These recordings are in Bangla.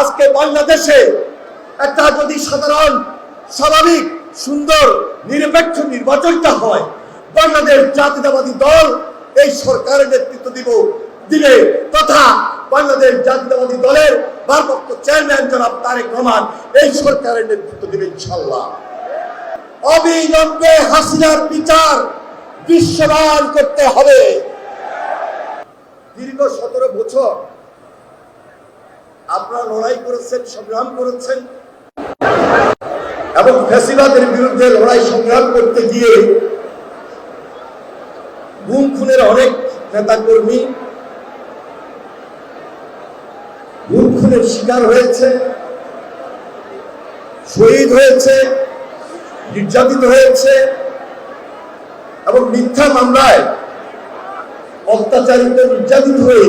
আজকে বাংলাদেশে একটা যদি সাধারণ, স্বাভাবিক, সুন্দর, নিরপেক্ষ নির্বাচনটা হয়, বাংলাদেশ জাতীয়তাবাদী দল এই সরকারের নেতৃত্ব দিব, দিবে তথা বাংলাদেশ জাতীয়তাবাদী দলের ভারপ্রাপ্ত চেয়ারম্যান জনাব তারেক রহমান এই সরকারের নেতৃত্ব দিবে ইনশাল্লাহ অবিলম্বে হাসিনার বিচার বিশ্বমান করতে হবে। দীর্ঘ সতেরো বছর আপনারা লড়াই করেছেন, সংগ্রাম করেছেন। এবং ফ্যাসিবাদের বিরুদ্ধে লড়াই, সংগ্রাম করতে গিয়ে গুম খুনের অনেক নেতাকর্মী গুম খুনের শিকার হয়েছে, শহীদ হয়েছে, নির্যাতিত হয়েছে এবং মিথ্যা মামলায় অত্যাচারিত, নির্যাতিত হয়ে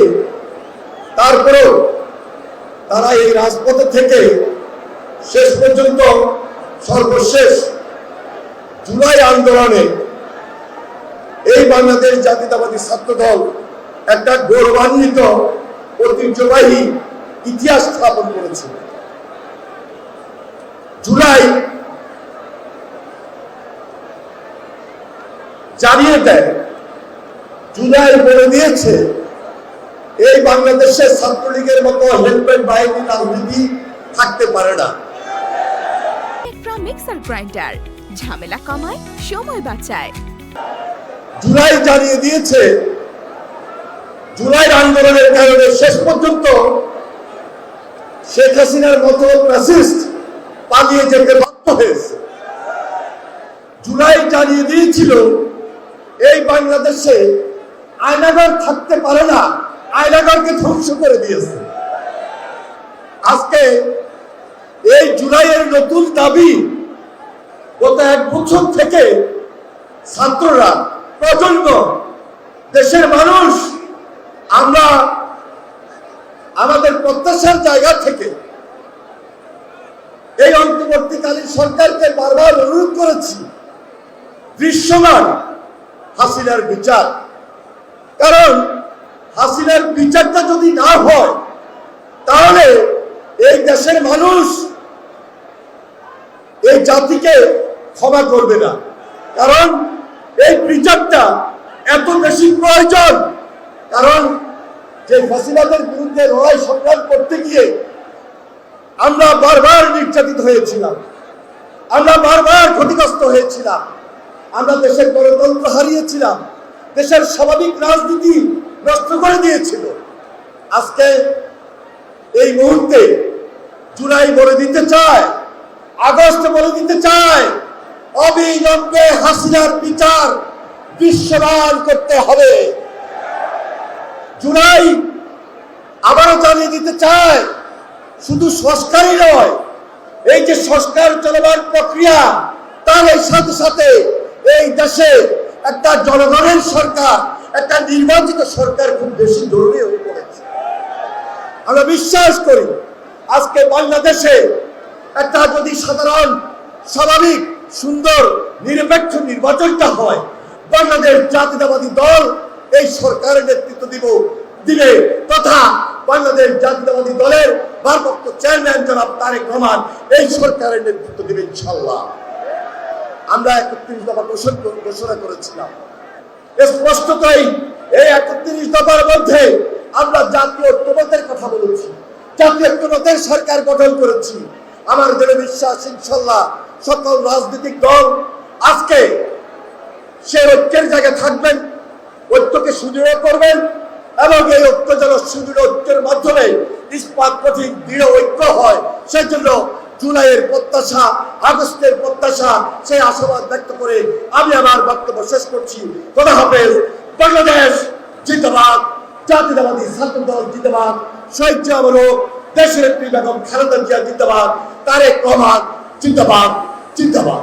তারপরেও তারা এই রাজপথে থেকে শেষ পর্যন্ত সর্বশেষ জুলাই আন্দোলনে এই বাংলাদেশ জাতীয়তাবাদী ছাত্র দল একটা গৌরবান্বিত, ঐতিহ্যবাহী ইতিহাস স্থাপন করেছে। জুলাই জানিয়ে দেয়, জুলাই বলে দিয়েছে এই বাংলাদেশে ছাত্রলীগের মতো হেলমেট বাহিনী রাজনীতি থাকতে পারে না। মিক্সার গ্রাইন্ডার ঝামেলা কমায় সময় বাঁচায়। জুলাই জানিয়ে দিয়েছে জুলাই আন্দোলনের কারণে শেষ পর্যন্ত শেখ হাসিনার মতো ফ্যাসিস্ট পালিয়ে যেতে বাধ্য হয়েছে। জুলাই জানিয়ে দিয়েছিল এই বাংলাদেশে আয়নাগর থাকতে পারে না। আয়নাগরকে ধ্বংস করে দিয়েছে। আজকে এই জুলাইয়ের নতুন দাবি গত এক বছর থেকে ছাত্ররা, প্রজন্ম, দেশের মানুষ, আমরা আমাদের প্রত্যাশার জায়গা থেকে এই অন্তর্বর্তীকালীন সরকারকে বারবার অনুরোধ করেছি, দৃশ্যমান হাসিনার বিচার। কারণ হাসিনার বিচারটা যদি না হয়, তাহলে এই দেশের মানুষ এই জাতিকে ক্ষমা করবে না। কারণ এই বিচারটা এত বেশি প্রয়োজন। কারণ যে ফাঁসিবাদের বিরুদ্ধে লড়াই সংগ্রাম করতে গিয়ে আমরা বারবার নির্যাতিত হয়েছিলাম। আমরা বারবার ক্ষতিগ্রস্ত হয়েছিলাম। আমরা দেশের গণতন্ত্র হারিয়েছিলাম। দেশের স্বাভাবিক রাজনীতি নষ্ট করে দিয়েছিল। আজকে এই মুহূর্তে জুলাই বলে দিতে চায়, আগস্ট বলে দিতে চায়, অবিলম্বে হাসিনার বিচার বিশ্বমান করতে হবে। জুলাই আবারও জানিয়ে দিতে চায়, শুধু সংস্কারই নয়, এই যে সংস্কার চলবার প্রক্রিয়া, তার সাথে সাথে এই দেশে একটা জনগণের সরকার, একটা নির্বাচিত সরকার খুব বেশি জরুরি হয়ে পড়েছে। আমরা বিশ্বাস করি, আজকে বাংলাদেশে একটা যদি সাধারণ, স্বাভাবিক, সুন্দর, নিরপেক্ষ নির্বাচনটা হয়, বাংলাদেশ জাতীয়তাবাদী দল এই সরকারের নেতৃত্ব দিব, দিবে তথা বাংলাদেশ জাতীয়তাবাদী দলের ভারপ্রাপ্ত চেয়ারম্যান জনাব তারেক রহমান এই সরকারের নেতৃত্ব দিবে ইনশাল্লাহ আমরা একত্রিশ দফা ঘোষণা করেছিলাম। স্পষ্টতই এই একত্রিশ দফার মধ্যে আমরা জাতীয় ঐক্যমতের কথা বলেছি। জাতীয় ঐক্যমতের সরকার গঠন করেছি। আমার দৃঢ় বিশ্বাস ইনশাল্লাহ সকল রাজনৈতিক দল আজকে সে ঐক্যের জায়গায় থাকবেন, ঐক্যকে সুদৃঢ় করবেন এবং এই ঐক্য যেন সুদৃঢ় ঐক্যের মাধ্যমে ইস্পাত কঠিন দৃঢ় ঐক্য হয় সেই জন্য জুলাইয়ের প্রত্যাশা, আগস্টের প্রত্যাশা, সেই আশাবাদ ব্যক্ত করে আমি আমার বক্তব্য শেষ করছি। কথা হাফেজ, বাংলাদেশ জিন্দাবাদ, জাতীয়তাবাদী ছাত্র দল জিন্দাবাদ শহীদ জামানক দেশের বেগম খালেদা জিয়া জিন্দাবাদ, তারেক রহমান জিন্দাবাদ জিন্দাবাদ।